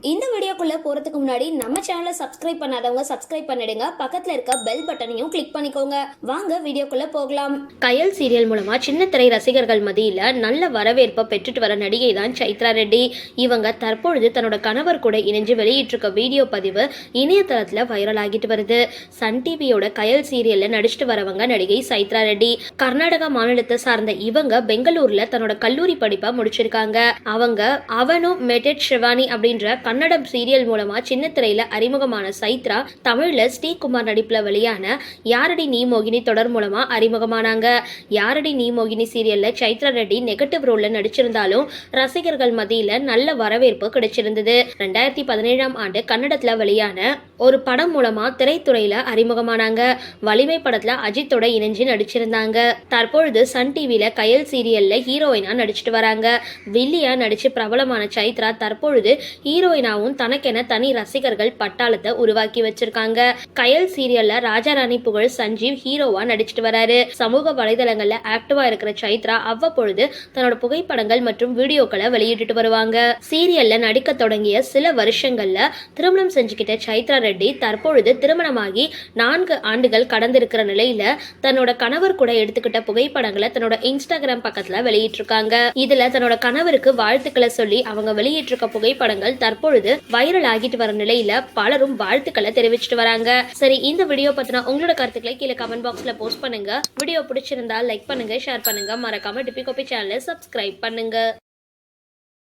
இந்த வீடியோக்குள்ளே போறதுக்கு முன்னாடி நம்ம சேனலை சப்ஸ்கிரைப் பண்ணாதவங்க சப்ஸ்கிரைப் பண்ணிடுங்க. பக்கத்தில் இருக்க பெல் பட்டனையும் கிளிக் பண்ணிக்கோங்க. வாங்க வீடியோக்குள்ளே போகலாம். கயல் சீரியல் மூலமாக சின்ன திரை ரசிகர்கள் மதியில் நல்ல வரவேற்பை பெற்றுட்டு வர நடிகை தான் சைத்ரா ரெட்டி. இவங்க தற்பொழுது தன்னோட கணவர் கூட இணைஞ்சு வெளியிட்டிருக்க வீடியோ பதிவு இணையதளத்தில் வைரல் ஆகிட்டு வருது. சன் டிவியோட கயல் சீரியலில் நடிச்சிட்டு வரவங்க நடிகை சைத்ரா ரெட்டி. கர்நாடகா மாநிலத்தை சார்ந்த இவங்க பெங்களூரில் தன்னோட கல்லூரி படிப்பை முடிச்சிருக்காங்க. அவங்க அவனும் மெட்டட் ஷிவானி அப்படின்ற கன்னடம் சீரியல் மூலமா சின்ன திரையில அறிமுகமான சைத்ரா தமிழ்ல ஸ்ரீகுமார் நடிப்புல வெளியான யாரடி நீ மோகினி தொடர் மூலமா அறிமுகமானாங்க. யாரடி நீ மோகினி சீரியல்ல சைத்ரா ரெட்டி நெகட்டிவ் ரோல்ல நடிச்சிருந்தாலும் ரசிகர்கள் மத்தியில நல்ல வரவேற்பு கிடைச்சிருந்தது. ரெண்டாயிரத்தி பதினேழாம் ஆண்டு கன்னடத்துல வெளியான ஒரு படம் மூலமா திரைத்துறையில அறிமுகமானாங்க. வலிமை படத்துல அஜித்தோட இணைஞ்சு நடிச்சிருந்தாங்க. தற்பொழுது சன் டிவில கயல் சீரியல்ல ஹீரோயினா நடிச்சிட்டு வராங்க. வில்லியா நடிச்சு பிரபலமான சைத்ரா தற்பொழுது ஹீரோயினாவும் தனக்கு தனக்கென தனி ரசிகர்கள் பட்டாளத்தை உருவாக்கி வச்சிருக்காங்க. கயல் சீரியல்ல ராஜா ராணி புகழ் சஞ்சீவ் ஹீரோவா நடிச்சிட்டு வராரு. சமூக வலைதளங்கள்ல ஆக்டிவா இருக்கிற சைத்ரா அவ்வப்பொழுது தன்னோட புகைப்படங்கள் மற்றும் வீடியோக்களை வெளியிட்டுட்டு வருவாங்க. சீரியல்ல நடிக்க தொடங்கிய சில வருஷங்கள்ல திருமணம் செஞ்சுக்கிட்ட சைத்ரா ரெட்டி தற்பொழுது திருமணமாகி நான்கு ஆண்டுகள் கடந்திருக்கிற நிலையில தன்னோட கணவர் கூட எடுத்துக்கிட்ட புகைப்படங்களை தன்னோட இன்ஸ்டாகிராம் பக்கத்துல வெளியிட்டிருக்காங்க. இதுல தன்னோட கணவருக்கு வாழ்த்துக்களை சொல்லி அவங்க வெளியிட்டிருக்க புகைப்படங்கள் தற்பொழுது வைரல் ஆகிட்டு வர நிலையில பலரும் வாழ்த்துக்களை தெரிவிச்சுட்டு வராங்க. சரி இந்த வீடியோ பத்தின உங்களோட கருத்துக்களை கீழே கமெண்ட் பாக்ஸ்ல போஸ்ட் பண்ணுங்க. வீடியோ பிடிச்சிருந்தா லைக் பண்ணுங்க ஷேர் பண்ணுங்க. மறக்காம டிபி கோபி சேனலை சப்ஸ்கிரைப் பண்ணுங்க.